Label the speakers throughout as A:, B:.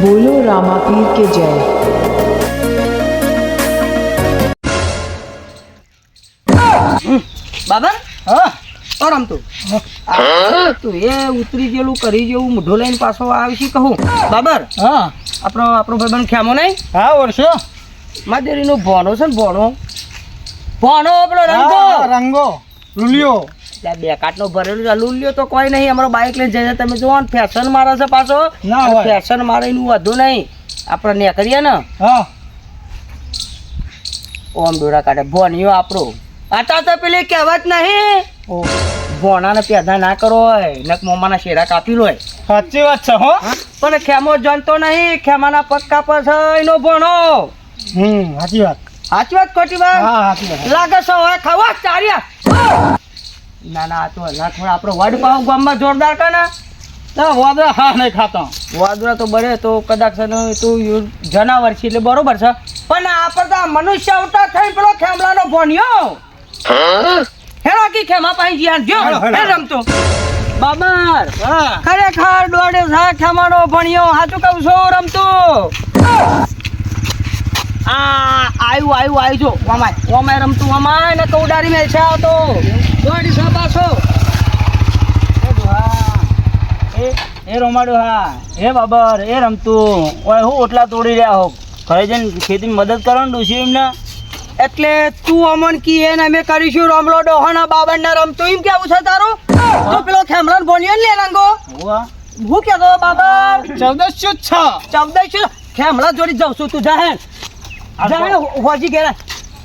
A: બોલો રામાપીર કે જય
B: બાબા
C: હા
B: તો રમતું તું એ ઉતરી ગયેલું કરી જેવું મૂઢો લઈને પાછો આવી કહું. બાબર
C: હા
B: આપણો આપણો ભાઈબંધ ખ્યામો નહીં?
C: હા ઓળશો
B: માદેરીનો ભોનો છે ને ભોનો ભોનો આપણો રંગો.
C: રંગો
B: રૂલિયો બે કાટનો ભરેલું છે. લુલ્યો તો કોઈ નહીં. અમારો બાઇક લઈને જઈએ તમે જુઓ ને ફેશન મારે છે પાછો.
C: ના
B: ફેશન મારે એનું વધુ નહીં. આપણે ને કરીએ ને.
C: હા.
B: ઓમ દોરા કાઢે. ભોનિયો આપણો. આતા તો પેલી કહેવત નહીં. ભોણાને પેદા ના કરો હોય. નક મોમાના શેરા કાપી લો
C: સાચી વાત છે હો.
B: પણ ખેમો જનતો નહીં. ખેમાના પક્કા પર છે એનો ભોણો.
C: હમ સાચી વાત.
B: સાચી વાત ખોટી વાત?
C: હા સાચી વાત.
B: લાગે છે હવે ખાવા ચાર્યા ના ના આ તો લાખોડ આપણો વડ પાવ ગામમાં જોરદાર કે ને
C: ના હા નહીં ખાતો.
B: વાદરા તો બળે તો કદાચ તું જનાવર છે એટલે બરોબર છે. પણ આપણે તો મનુષ્ય અવતાર થઈ પેલો ખેમલાનો ભોણિયો હેલો કી ખેમા પાઈ જ્યાં જો. હે રમતો બાબર ખરેખર દોડે સા ખેમાનો ભણ્યો સાચું કહું છો રમતો આ આયુ આયુ આયુ જો ઓમાય ઓમાય રમતું ઓમાય ને કૌડારી મેલ છે આવતો દોડી છે પાછો.
C: એ રોમાડો હા. એ બાબર એ રમતું. ઓય હું ઓટલા તોડી રહ્યા હો ઘરે જઈને ખેતી મદદ કરો ને ડોસી એમને.
B: એટલે તું અમન કી એને અમે કરીશું રમલો ડોહાના બાબર ને રમતું. એમ કેવું છે તારું? તો પેલો ખેમરાન બોલ્યો ને રંગો હું કેતો બાબર.
C: ચૌદસો છ.
B: ચૌદસો ખેમલા જોડી જાઉં છું. તું જાહે જાહે હોજી ગેરા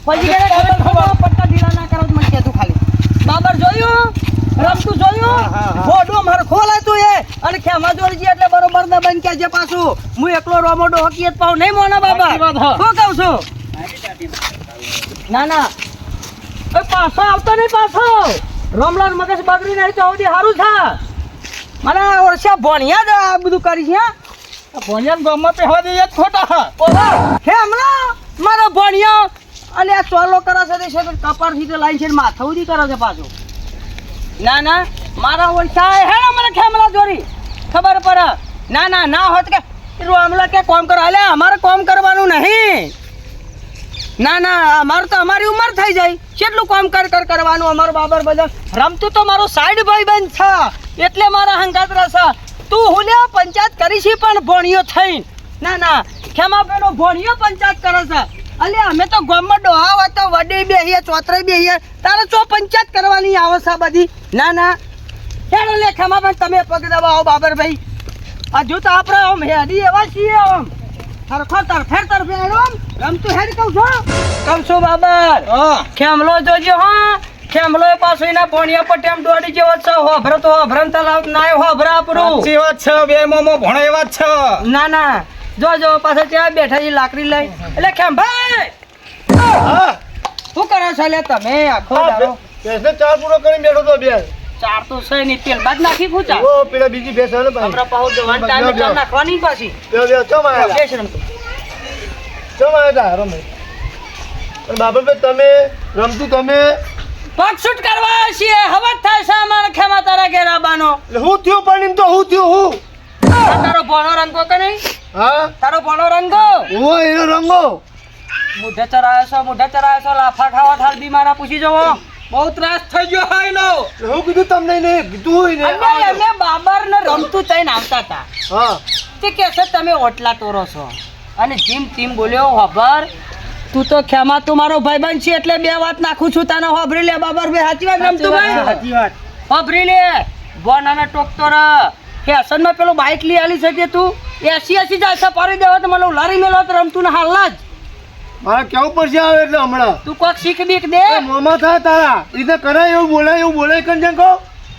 B: હોજી ગેરા પટ્ટા ઢીલા ના કરો તો મને કહેતું ખાલી બાબર જોયું? રમતું જોયું?
C: હા, હા, હા.
B: ફોડો માર ખોલાય તું એ. અને ખેમા જોડી જી એટલે બરોબર ના બન કે જે પાછું. હું એકલો રોમોડો હકી જ પાઉં. નહીં મોના બાબા. શું કહું છું? ના ના. એ પાછો આવતો નહીં પાછો. રોમલાન મગજ બગડી નહીં તો આવતી સારું થા. મને વર્ષે ભણ્યા જ આ બધું કરી છે
C: ભણ્યા ગામમાં પહેવા દઈએ ખોટા. હે
B: હમણાં મારો ભણ્યો. અને આ ચોલો કરે છે તે છે તે કપારથી લાઈન છે માથા ઉધી કરે છે પાછું. ના ના, મારા ઓળખાય. હે મને ખેમલા જોરી ખબર પડે. ના ના ના હોત કે રોમલા કે કોમ કરો. અલે, અમારે કોમ કરવાનું નહીં. ના ના, અમારું તો અમારી ઉંમર થઈ જાય. કેટલું કામ કર કર કરવાનું અમારું બાબર બધા રમતું તો મારો સાઈડ ભાઈ બંધ છે. એટલે મારા હંગાત રહેશે તું હું લે પંચાયત કરી છે પણ ભણ્યો થઈ ના ના ખેમા પેલો ભણ્યો પંચાયત કરે છે. અલે અમે તો ગામમાં ડોહા હોય તો વડે બેહીએ ચોતરે બેહીએ તારે ચો પંચાયત કરવાની આવે છે બધી? ના ના. હેડો લેખામાં પણ તમે પગ દબાવો બાબર ભાઈ જો તો આપણે આમ હેડી એવા છીએ આમ. સરખો તર ફેર તર ફેર આમ. રમતું હેડ કહું છું કહું છું બાબર.
C: હા.
B: ખેમલો જોજો હા. ખેમલો પાછો એના ભણિયા પર ટેમ દોડી જેવો છે. હોભરો તો હો તલાવ નાય હોભરા આપણું.
C: સાચી વાત છે બે મોમો ભણાય વાત છે.
B: ના ના. જો જો પાછા ત્યાં બેઠા છે લાકડી લઈ. એટલે કેમ ભાઈ? શું કરો છો લે તમે? આખો
C: હા,
B: દાડો.
C: ભેંસને ચાર પૂરો કરી બેઠો તો બે.
B: ચાર તો છે નહીં તેલ બાદ નાખી ખૂચા
C: ઓ પેલા બીજી આવે ને ભાઈ.
B: હમણાં પાહો જવાન ટાઈમ ચાર નાખવાની પાછી.
C: બે બે ચમ આયા?
B: બેસ રમતો
C: ચમ આયા તા? રમે બાબા બાબરભાઈ તમે રમતું તમે?
B: પગ શૂટ કરવા છીએ. હવે થાય છે અમારા ખેમા તારા
C: ઘેરાબાનો હું થયું પણ એમ તો હું થયું હું?
B: તારો ભણો રંગો કે નહીં?
C: હા?
B: તારો ભણો રંગો?
C: હું એનો રંગો.
B: મુઢે ચરાયો છો મુઢે ચરાયો છો લાફા ખાવા થાળ બીમારા પૂછી જવો. બહુ ત્રાસ થઈ ગયો હા એનો.
C: હું કીધું તમને ને કીધું ને
B: અમે બાબર ને રમતું થઈને આવતા હતા.
C: હા.
B: તે કે છે તમે ઓટલા તોરો છો. અને જીમ ટીમ બોલ્યો ખબર તું તો ખેમા તું મારો ભાઈબંધ છે એટલે બે વાત નાખું છું તને. હોભરી લે બાબર ભાઈ સાચી વાત રમતું ભાઈ
C: સાચી વાત.
B: હોભરી લે બોનાને ટોકતો ર ફેશનમાં પેલું બાઇક લઈ આલી શકે તું? એસી એસી જાય છે પાડી દેવા તો મને લારી મેલો તો રમતું ને હાલ જ.
C: મારે કેવું પડશે આવે એટલે હમણાં?
B: તું કોક શીખ બીક દે.
C: મોમાં થાય તારા. રીતે કરાય એવું બોલાય એવું બોલાય કન જન કહો.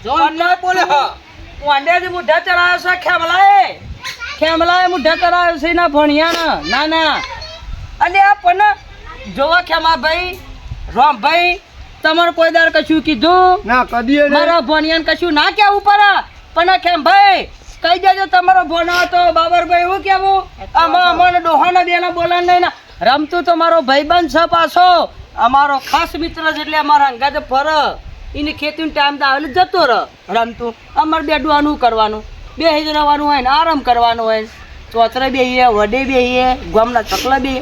B: જો ના બોલે હા. હું અંડેથી મુઢા ચરાયો છે ખેમલાએ. ખેમલાએ મુઢા ચરાયો છે ના ભણિયા ના ના. અને આ પણ જોવા ખેમા ભાઈ રોમ ભાઈ તમારે કોઈ દાર કશું કીધું?
C: ના કદી એ.
B: મારા ભણિયાને કશું ના કેવું પડે? પણ કેમ? ભાઈ કહી દેજો તમારો ભોનો હતો બાબરભાઈ હું કેવું? આમાં અમારે ડોહાના બેના બોલાને નહીં રમતું તો મારો ભાઈબંધ છે પાછો. અમારો ખાસ મિત્ર છે એટલે અમારા અંગાતે ફર એની ખેતીનો ટાઈમ તો આવેલું જતો રહ રમતું. અમારે બેડવાનું કરવાનું. બે જવાનું હોય ને આરામ કરવાનો હોય. ચોતરે બેહીએ વડે બેહીએ ગામના ચકલા બે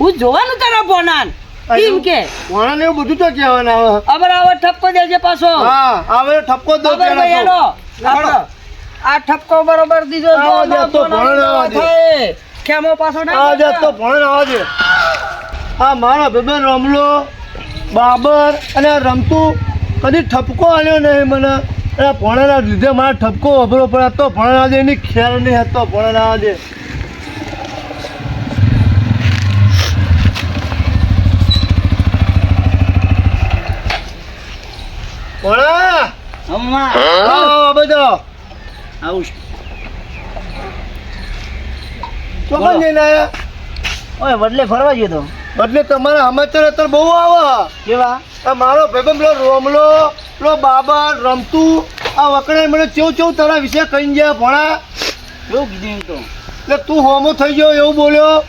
B: હું જોવાનું તારા બોનાન કેમ કે.
D: વણાને એવું બધું તો કહેવાના આવે
B: અમરાવર ઠપકો દેજે પાછો.
D: હા આવે ઠપકો દો
B: આ ઠપકો બરોબર દીધો
D: દે.
B: પાછો ના
D: તો ભણ આવા આ મારા ભાઈબંધ રમલો બાબર અને રમતું કદી ઠપકો આલ્યો નહીં મને. અને ભણેલા ભણેના લીધે મારા ઠપકો અભરો પડે. તો ભણેલા દે એની ખ્યાલ નહીં હતો ભણેલા દે ભણા આવો બધો.
C: આવું છું.
D: ચોકન જઈને આયા
C: ઓય વડલે ફરવા ગયો તો.
D: તમારા સમાચાર અત્યારે બહુ આવે.
C: કેવા?
D: આ મારો ભાઈબંધ પેલો રોમલો પેલો બાબર રમતું આ વકડે મને ચેવું ચેવું તારા વિશે કહી ગયા ભણા
C: એવું કીધું તો.
D: એટલે તું હોમો થઈ ગયો એવું બોલ્યો.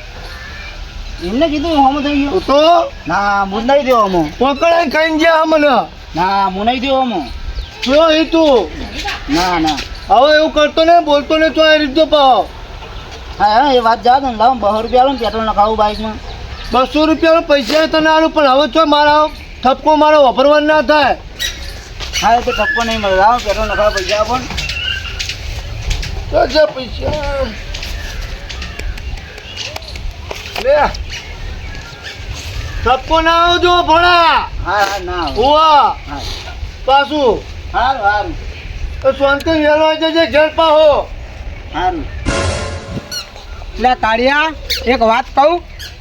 C: એમને કીધું હોમો થઈ ગયો?
D: તો?
C: ના મુનાઈ થયો હોમો.
D: પકડાય કહી ગયા મને.
C: ના મુનાઈ હોમો.
D: જો એ તું?
C: ના ના.
D: હવે એવું કરતો ને બોલતો ને તો આ રીતે પાવ.
C: હા હા એ વાત જા ને લાવ બસો રૂપિયા આલો ને પેટ્રોલ નખાવું બાઇકમાં
D: બસો રૂપિયાનો પૈસા તને આલું પણ હવે તો મારા ઠપકો મારો વાપરવાનો ના થાય?
C: હા એ તો ઠપકો નહીં મળે. લાવ પેટ્રોલ નખાવ પૈસા આપો ને.
D: તો પૈસા. લે. ઠપકો ના આવજો ભણા.
C: હા હા ના આવે.
D: પાછું.
C: સારું
D: તો શાંતિ વેલો જજે ઘેર હો
C: સારું
B: લે કાળિયા એક વાત કહું?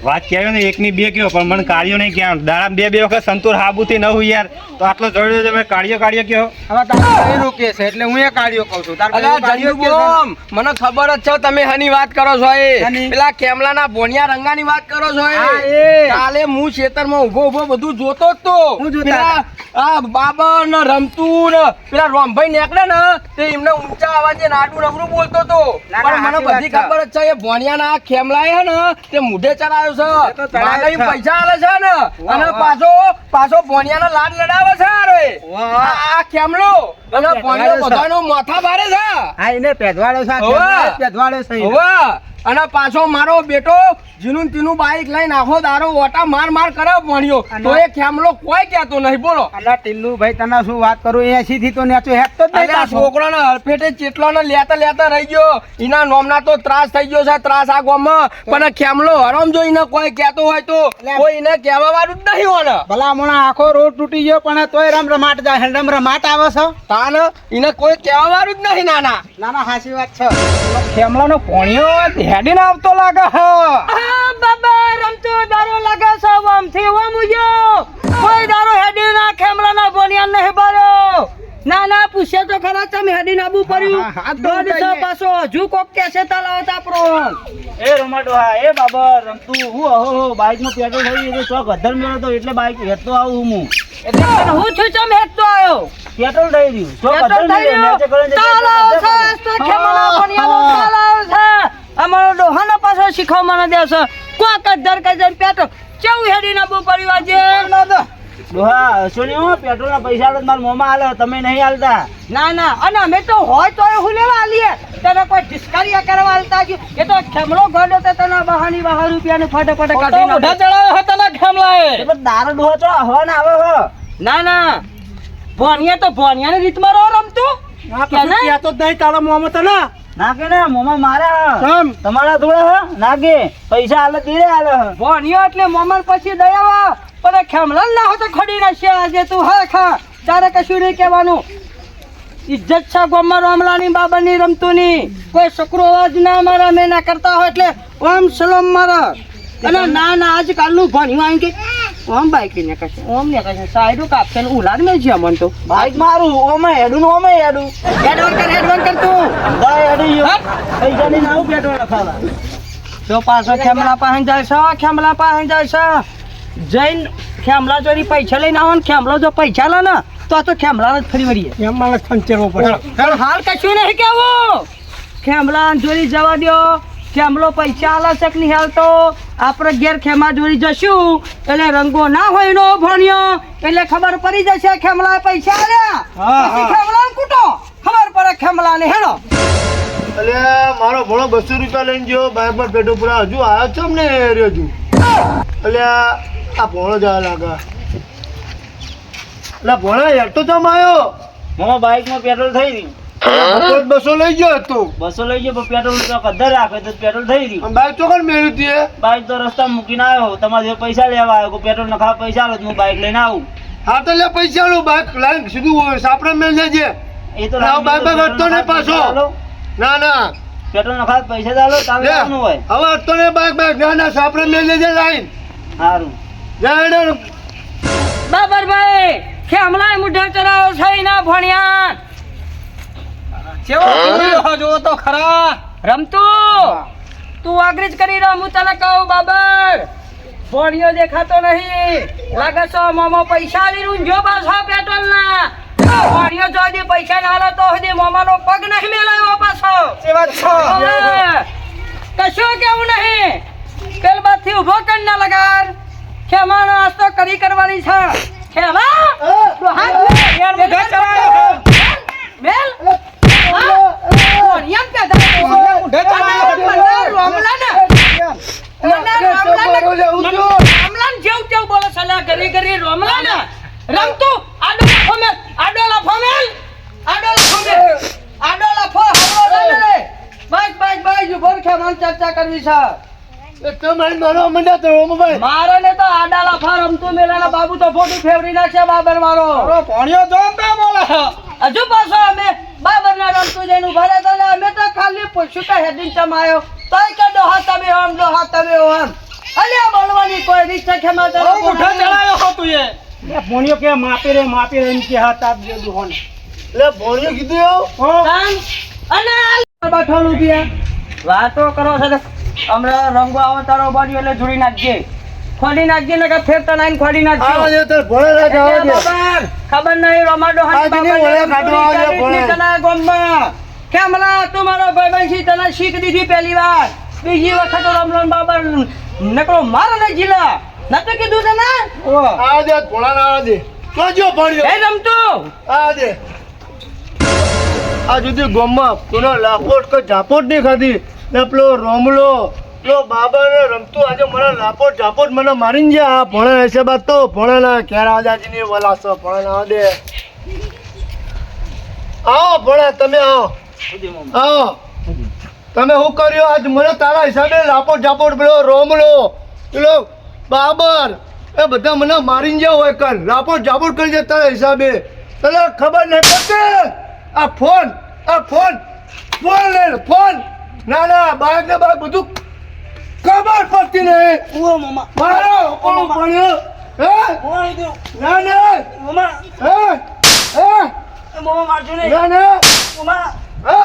E: વાત કહેવાય ને એકની બે કયો પણ મને કાર્યો નહીં ક્યાં? દાડા બે બે વખત સંતુર હાબુથી ન હોય યાર. તો આટલો જોડ્યો તમે કાર્યો કાર્યો કયો?
F: હવે તારે કઈ કે છે એટલે હું એ કાઢ્યો કહું છું.
G: મને ખબર જ છે તમે હની વાત કરો છો એ? પેલા કેમલાના ભોણિયા રંગાની વાત કરો છો એ.
F: હા, એ.
G: કાલે હું ખેતરમાં ઊભો ઊભો બધું જોતો જ તો.
F: હું જોતા
G: પેલા આ બાબર ને રમતું ને પેલા રોમભાઈ નીકળે ને તે એમને ઊંચા અવાજે નાડું નબળું બોલતો તો. પણ મને બધી ખબર જ છે એ ભોણિયાના ના ખેમલા હે ને તે મુઢે
F: તો
G: છે. પૈસા આલે છે ને. અને. પાછો પાછો ભોણિયાનો લાડ લડાવે છે હારો. આ ખેમલો અને ભોણિયો. બધાનો માથા ભારે છે.
F: હા એને પેદવાડો છે પેદવાડો છે
G: અને પાછો મારો બેટો જીનું તીનું બાઈક લઈને આખો દારો ઓટા માર માર કરે ભણ્યો. તો એ ખેમલો કોઈ કહેતો નહીં બોલો.
F: અલા ટીલ્લુ ભાઈ તને શું વાત કરું? એસી થી તો નેચો હેપતો જ નહીં છોકરો
G: ને હરફેટે ચેટલો ને લેતા લેતા રહી ગયો. એના નોમના તો ત્રાસ થઈ ગયો છે ત્રાસ આ ગામમાં. પણ ખેમલો હરમ જો એને કોઈ કહેતો હોય તો કોઈ એને કહેવા વાળું જ નહીં હોય
F: ભલા હમણાં આખો રોડ તૂટી ગયો પણ તોય રમ રમાટ જાય રમ રમાટ આવે છે.
G: તાન એને કોઈ કહેવા વાળું જ નહીં નાના.
F: નાના હાસી વાત છે. ખેમલાનો પોણિયો હેડીને આવતો લાગે હ.
B: બાબા રમતો દારો લાગે છે ઓમથી ઓમ ઉજ્યો કોઈ દારો હેડી ના ખેમલાના બોનિયા નહીં બારો. ના ના પૂછે તો ખરા તમે હેડી નાબુ પડ્યું. દોઢ
F: તો
B: સો. પાછો હજુ કોક કેસે તલાવત આપણો.
C: એ રમાડો હા એ બાબા રમતું હું અહો હો નો પેટ્રોલ થઈ ગયો તો ગધર મેળો તો એટલે બાઇક હેતો આવું હું.
B: એટલે હું છું ચમ હેતો આવ્યો?
C: પેટ્રોલ થઈ ગયું. તો
B: ગધર
C: મેળો નેચે
B: ચાલો છે તો ખેમલા બોનિયા ચાલો છે. અમારો ડોહાનો પાછો શીખવવાનો છે. કોક અધર કજન પેટ્રોલ. કેવું હેડી નાબુ પડ્યું આજે?
C: ડોહા અશ્વની હો પેટ્રોલના પૈસા આલે તો મારા મોમાં આલે તમે નહીં આલતા.
B: ના ના અને અમે તો હોય તો હું લેવા આલીએ. તને કોઈ ડિસ્કારિયા કરવા આલતા જ એ તો ખેમલો ગોડો તે તને બહાની બહાર રૂપિયાને ફટાફટ કાઢી નાખે.
G: ચડાવે હતા તને ખેમલાએ?
C: એ દાર ડોહો ચો હો ના આવે હો.
B: ના ના. ભોણિયા તો ભોણિયાની રીતમાં રહો રમતું. કે ના?
D: તો જ નહીં તારા મોમાં તને.
C: નાખે ને મોમા મારે
D: સમ
C: તમારા થોડા હ? નાખે. પૈસા આલે દીરે આલે હ.
B: ભોણિયો એટલે મોમન પછી દયાવા પણ ખેમલન ના હોતે ખડી નાખશે આજે તું હા ખા. તારે કશું નહીં કહેવાનું. ઇજ્જત છે ગોમમાં રોમલાની બાબાની રમતુની. કોઈ છોકરો અવાજ ના મારા મેં ના કરતા હોય એટલે ઓમ સલોમ મારા. અને ના ના આજકાલનું ભણ્યું આમ કે ઓમ બાઈક ને કશે ઓમ ને કશે સાઈડો કાપશે ને ઉલાડ મેં જ્યાં મન તો
C: બાઈક મારું ઓમે હેડું ને ઓમે હેડું.
B: હેડવન કર હેડવન કર તું.
C: દા હેડી ગયો. પૈસા લઈને આવું પેટ્રોલ નખાવા
B: તો પાછો ખેમલા પાસે જાય છે ખેમલા પાસે જાય છે. જૈન ખેમલા જોરી પૈસા લઈને આવો ને ખેમલો જો પૈસા લે ને તો આ તો ખેમલા જ ફરી વળીએ
D: ખેમલા ખંચેરવો પડે.
B: હાલ કશું નહીં કેવું ખેમલા જોરી જવા દો ખેમલો પૈસા આલે ની નહીં હાલતો આપણે ઘેર ખેમા જોડી જશું. એટલે રંગો ના હોય નો ભણ્યો. એટલે ખબર પડી જશે ખેમલા પૈસા આલ્યા.
D: હા,
B: પછી
D: હા.
B: ખેમલા કૂટો. ખબર પડે ખેમલા ને હેડો
D: એટલે મારો ભણો બસો રૂપિયા લઈને ગયો. બાઇક પર પેટો પૂરા હજુ આવ્યો છો ને રહ્યો હજુ. એટલે આ ભણો જ લાગા એટલે ભણો યાર તો આવ્યો.
C: મામા બાઇકમાં પેટ્રોલ થઈ રહ્યું
D: બસો લઈ ગયો તું
C: બસો લઈ ગયો પેટ્રોલ તો કદર રાખે તો પેટ્રોલ થઈ રહ્યું
D: બાઈક હતી એ?
C: બાઇક તો? રસ્તા મૂકીને આવ્યો તમારે પૈસા લેવા આવ્યો પેટ્રોલ નખાવા પૈસા આવે તો હું બાઇક લઈને આવું.
D: હા તો લે પૈસા નું બાઇક લાઈન સીધું સાપડે મેળ લેજે.
C: એ તો
D: ના, બાઇક બાઇક હટતો નહીં પાછો. ના ના.
C: પેટ્રોલ નખાવા પૈસા ચાલો ચાલુ
D: લે
C: હોય.
D: હવે હટતો ને બાઇક બાઇક ના ના સાપડે મેળ લેજે લાઈન.
C: સારું
D: જાય ને
B: બાબરભાઈ ખેમલાય મુઢા ચરાવો છે ના ભણ્યા
G: કેવો પીવડ્યો જો તો ખરા.
B: રમતું! તું આગળ જ કરી રહ્યો હું તને કહું બાબર. ભણ્યો દેખાતો નહીં. લાગે છો મોમો પૈસા લીધું જો પાછો પેટ્રોલ ના ભણ્યો જો દે પૈસા ના હાલો તો હજી મોમાનો પગ નહીં મેલાયો પાછો.
G: એ વાત છો.
B: હવે કશું કેવું નહીં. પેલ બાથી ઊભો કર ના લગાર ખેમા નાસ્તો કરી કરવાની છે. ખેમા? તો હાથ મેલ. ચર્ચા કરવી છે
D: એ તમે મારો મને તો રોમભાઈ
B: મારે ને તો આડા લાફા રમતું મેલાના બાબુ તો ફોટો ફેવરી નાખશે બાબર મારો.
G: પાણીઓ ભણ્યો જો તો બોલે.
B: હજુ પાછો અમે બાબર રમતું જઈને ઊભા રહેતા ને અમે તો ખાલી પૂછ્યું કે હેડીન ચમાયો તોય કે ડોહા તમે આમ ડોહા તમે આમ. અલ્યા બોલવાની કોઈ રીત છે ખેમા તારે
G: મુઢે ચડાયો હો તું એ.
C: પોણીઓ કે માપી રે માપી રે એમ કે હાથ આપ દે દુહોને
D: લે ભણ્યો કીધું એવું?
B: અને આ વાતો કરો છો હમણાં રંગો આવે તારો બાજુ એટલે જોડી નાખજે. ખોડી નાખજે ને ફેર તો નાઈને ખોડી
D: આવા
B: નાખજો
D: દે તો ભોળે ના જવા દે
B: ખબર નહીં રમાડો હાથ
D: આજની
B: બાબર
D: ઓળે
B: ને
D: કાઢવા
B: ચોરી
D: આવ્યો
B: કરી
D: ભણે.
B: તને ગોમમાં. કેમ હમણાં તું મારો ભાઈબંધ છી, તને શીખ દીધી પહેલી વાર. બીજી વખત રમલોન બાબર નકરો મારો ને જીલા. નતું કીધું તને?
D: આ દે ભોળા ના દે તો જો ભણ્યો.
B: એ રમતો.
D: આ દે આ જુદી ગોમ્બા કોનો લાપોટ કે ઝાપોટ નહીં ખાધી. ને પેલો રોમલો પેલો બાબા રમતું આજે મને લાપોટ ઝાપોટ મને મારીને ગયા. આ ભણે હશે બાદ તો ભણે ના ક્યારે આજાજીની વલાસો ભણે ના દે. આવો ભણે, તમે આવો. આવો. તમે શું કર્યો? આજ મને તારા હિસાબે લાપોટ ઝાપોટ પેલો રોમલો. પેલો બાબર. એ બધા મને મારીને જાવ હોય કર લાપો જાપોટ કરી જાય તારા હિસાબે. તને ખબર નહીં પડશે આ ફોન આ ફોન. ફોન લે, ફોન. ના ના બાઈક ને બાઈક બધું પડતી નહીં
C: ઓ મામા.
D: મારો કોણ ભણ્યો હે?
C: કોણ દો
D: ના ના.
C: મામા.
D: હે? હે?
C: મામા મારજો ને
D: ના. ના
C: મામા.
D: હે?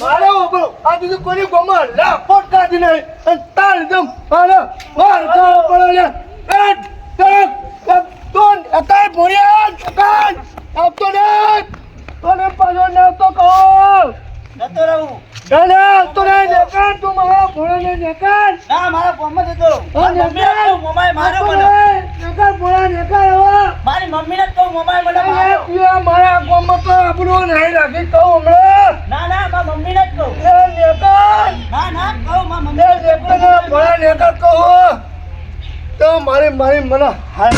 D: મારો ઊભો. આ બીજું કોની ગોમાં? લા પોટ કાઢી નહીં અને તાર દમ મારો વાર તો પડો લે એ તરક તોન અતાર ભોરિયા કાન આપતો ને તોને પાછો ને તો કહો.
C: જતો રહું.
D: ના તો મારા ભોળા ને દેખાન
C: ના મારા ફોનમાં જતો રહું.
D: હા,
C: મારી મારો મને.
D: દેખાન ભોળા
C: મારી મમ્મીને તો મમ્માએ મને માર્યો
D: એ મારા ગોમાં તો આપણું નહીં રાખી કહું હમણાં.
C: ના ના મારા મમ્મીને જ કહું.
D: એ દેખાન
C: ના ના કહું મારા
D: એ
C: કહું.
D: ભોળા દેખાન કહો. તો મારી મારી મને હાલ